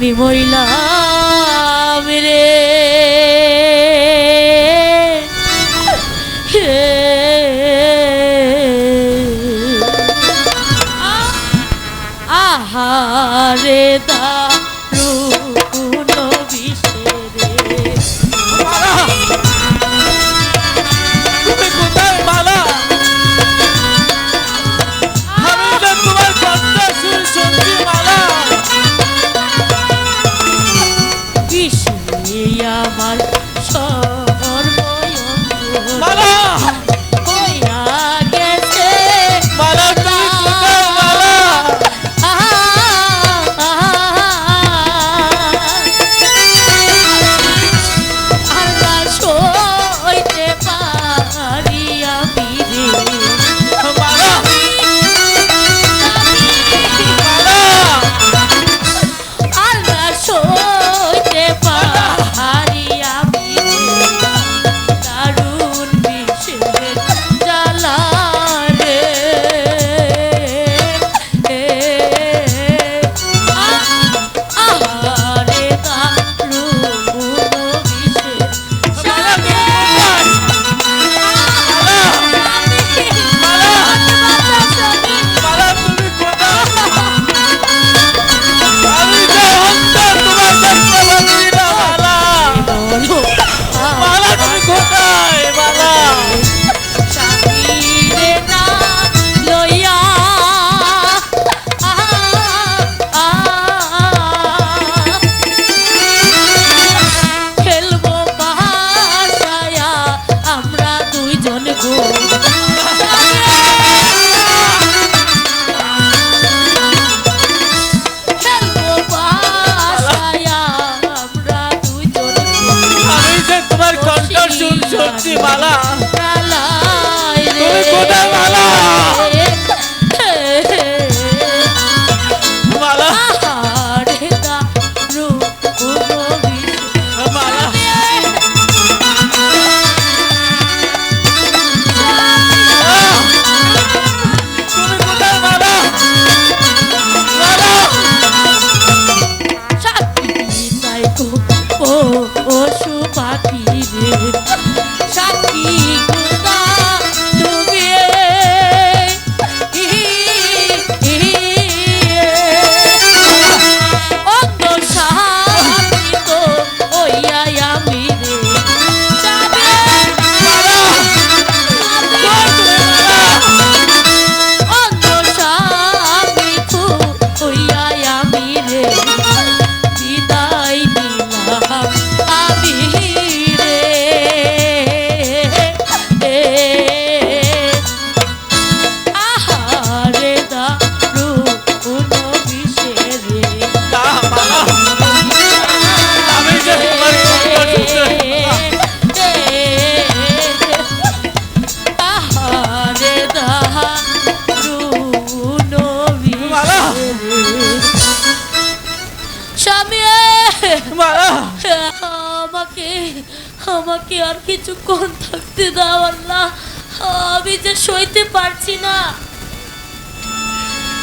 আমি মরিলাম রে। 去吧那 স্বামী। আমাকে আমাকে আর কিছুক্ষণ থাকতে দাও আল্লাহ। আমি যে সইতে পারছি না।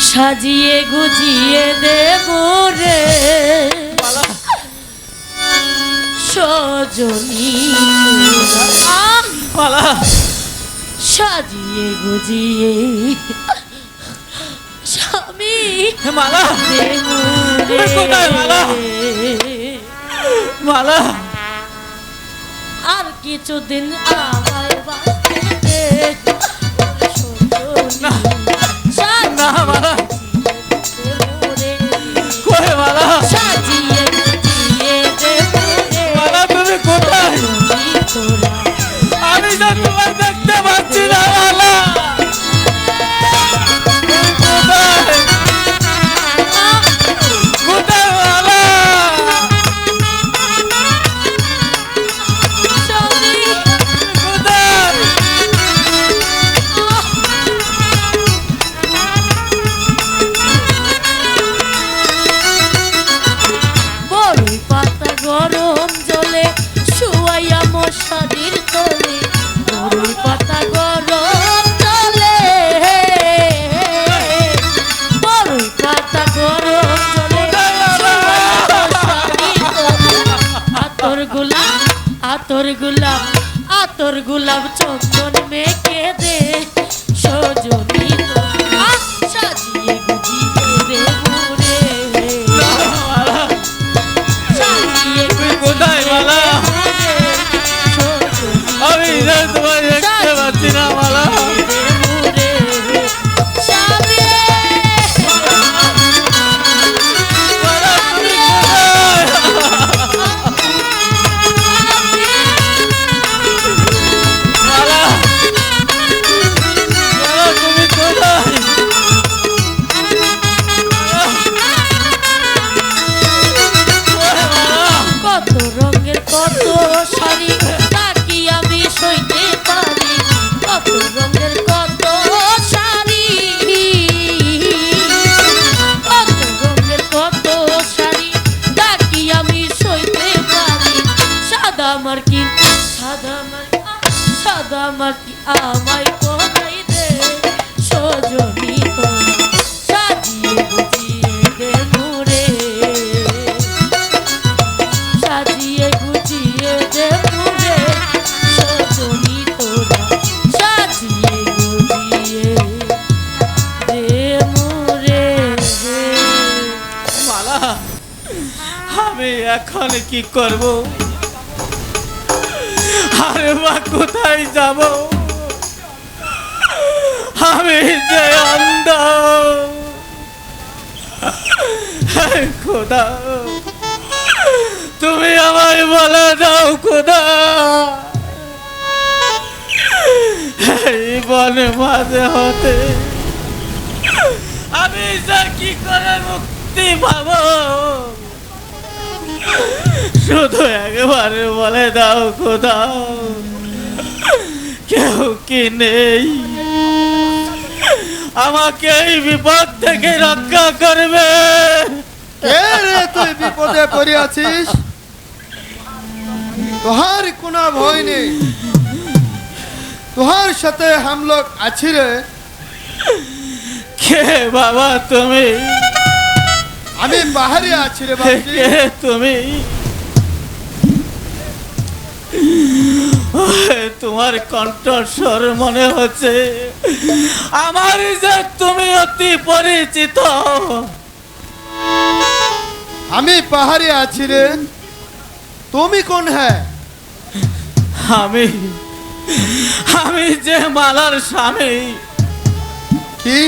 সাজিয়ে গুজিয়ে দেব রে। সজনী। সাজিয়ে গুজিয়ে আমি মালা কোথায় মালা মালা আর কিছুদিন আমায় বাঁচতে না। মালা আতর গুলাব চন্দন আমি এখন কি করব? আরে বা কোথায় যাব? আমি যে অন্ধ। খোদা। তুমি আমায় বলে দাও খোদা। এই বনে মাঝে হতে আমি যে কি করে মুক্তি পাব? শুধু একবারে বলে দাও কোথাও কেউ কি নেই? আমাকে এই বিপদ থেকে রক্ষা করবে। কে রে তুই বিপদে পড়িয়াছিস তোহার কোনো ভয় নেই। তোহার সাথে হামলোক আছি রে। কে বাবা তুমি? আমি বাহারে আছি রে বাবজি। কে তুমি? তোমার কণ্ঠস্বর মনে হচ্ছে। আমার যে তুমি অতি পরিচিত। আমি পাহাড়ে আছি রে। তুমি কোন হ্যাঁ? আমি আমি যে মালার স্বামী। কি?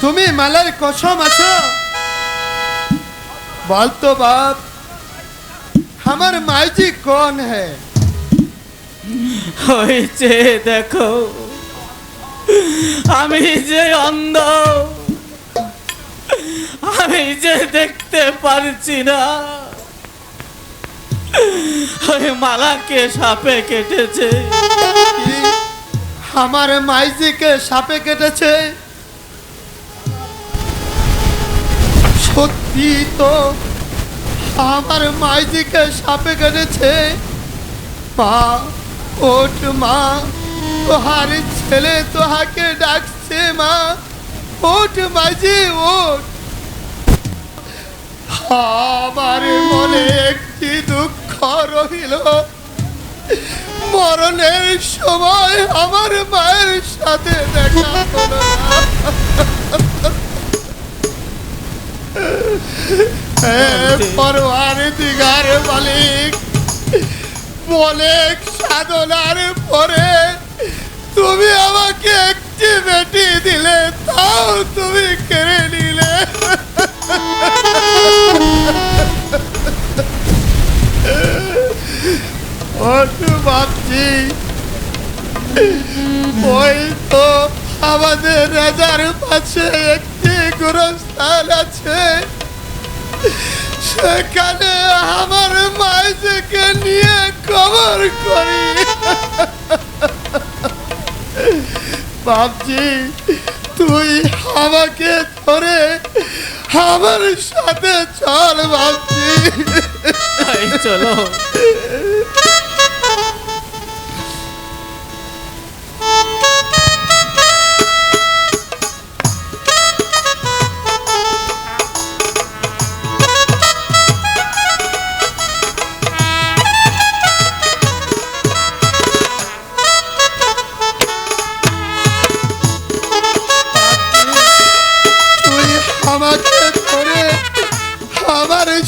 তুমি মালার কসম আছো? বলতো বাপ আমার মাইজি কোন হ্যাঁ? হয়েছে দেখো। আমি যে অন্ধ, আমি যে দেখতে পারছি না। ওই মালাকে সাপে কেটেছে। আমার মাইজিকে সাপে কেটেছে। সত্যি তো আমার মাইজিকে সাপে কেটেছে। মা ওঠ মা, তোহার ছেলে তোহাকে ডাকছে মা। ওঠ মাঝে, ওঠ। আমার মনে একটি দুঃখ রহিল। মরণের সময় আমার মায়ের সাথে দেখা হলো পরোয়ার দিগার মালিক অনেক সাধনার পরে তুমি আমাকে একটি বেটি দিলে, তাও তুমি কেড়ে নিলে। তো আমাদের রাজার পাশে একটি গোরস্থান আছে। সেখানে আমার মাইজকে নিয়ে কবর করে ভাবছি তুই আমাকে ধরে আমার সাথে চল ভাবছি। চলো।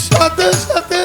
সাথে সাথে